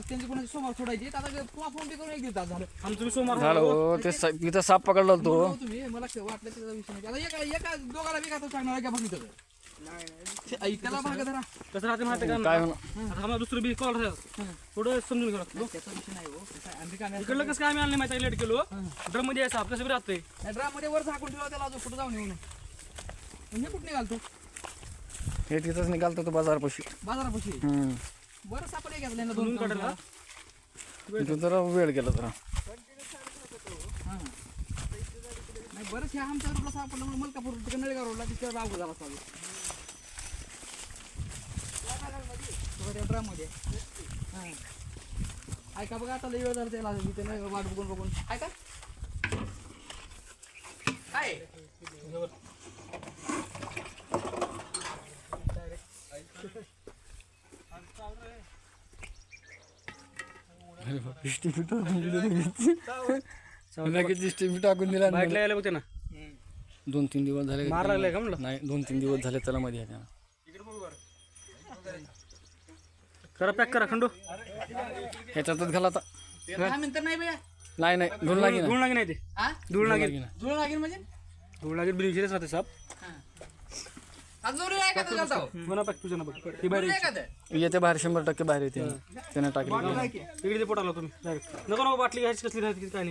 त्यांची कोणाची सोमवार सोडायची? आता फोन पे करून एक दिवस झालं आमचं मी सोमवार झालं हो ते सा- इथं साप पकडला होता तो. बोललो तुम्ही मला क- वाटलं त्याचा विषय नाही. आता एका एका दोघाला बी का तो सांगणार का बघितलं त्याला भाग धरा कसं राहते माहिती आहे काय का होणार आता आम्हाला दुसरं बी कॉल थोडं समजून घ्या. लागतं. त्याचा विषय नाही हो. आम्ही काय इकडलं कसं काय आम्ही आणलं माहिती लेट केलो. ड्रममध्ये साप कसं बी राहतंय. ड्राममध्ये वर झाकून ठेवा त्याला अजून कुठं जाऊन येऊ नये. म्हणजे कुठे निघालतो? हे तिथंच निघालतो तो बाजारपाशी. बाजारापाशी? हम्म. बरं सापडे घेतलं ना दोन काढायला? तो जरा वेळ गेला जरा. हां. नाही बरंच ह्या आमच्या रोडला सापडलं म्हणून मलकापूर तिकडे नळेगाव रोडला तिकडे राहू झाला चालू. ड्राममध्ये हां. ऐका बघा आता लई वेळ झाला त्याला मी त्याला वाट बघून बघून. ऐका. काय? स्टिफी टाकून दिली लगेच स्टिफी टाकून दिला बाईक यायला बघते ना दोन तीन दिवस झाले मार लागलाय का म्हणलं नाही दोन तीन दिवस झाले त्याला मध्ये आहे करा पॅक करा खंडो ह्याच्यातच घाला आता नाही नाही नाही धुल लागी ना धूळ लागेल नाही ते हा धूळ लागेल जुळून लागेल म्हणजे धूळ लागेल ब्रिंशियस राहते तुझ्या बघ. ती बाहेर येते बाहेर शंभर टक्के बाहेर येते त्याने टाकली. इकडे ते पोटाला तुम्ही. डायरेक्ट नको नको बाटली घ्यायची कसली राहते काय नाही.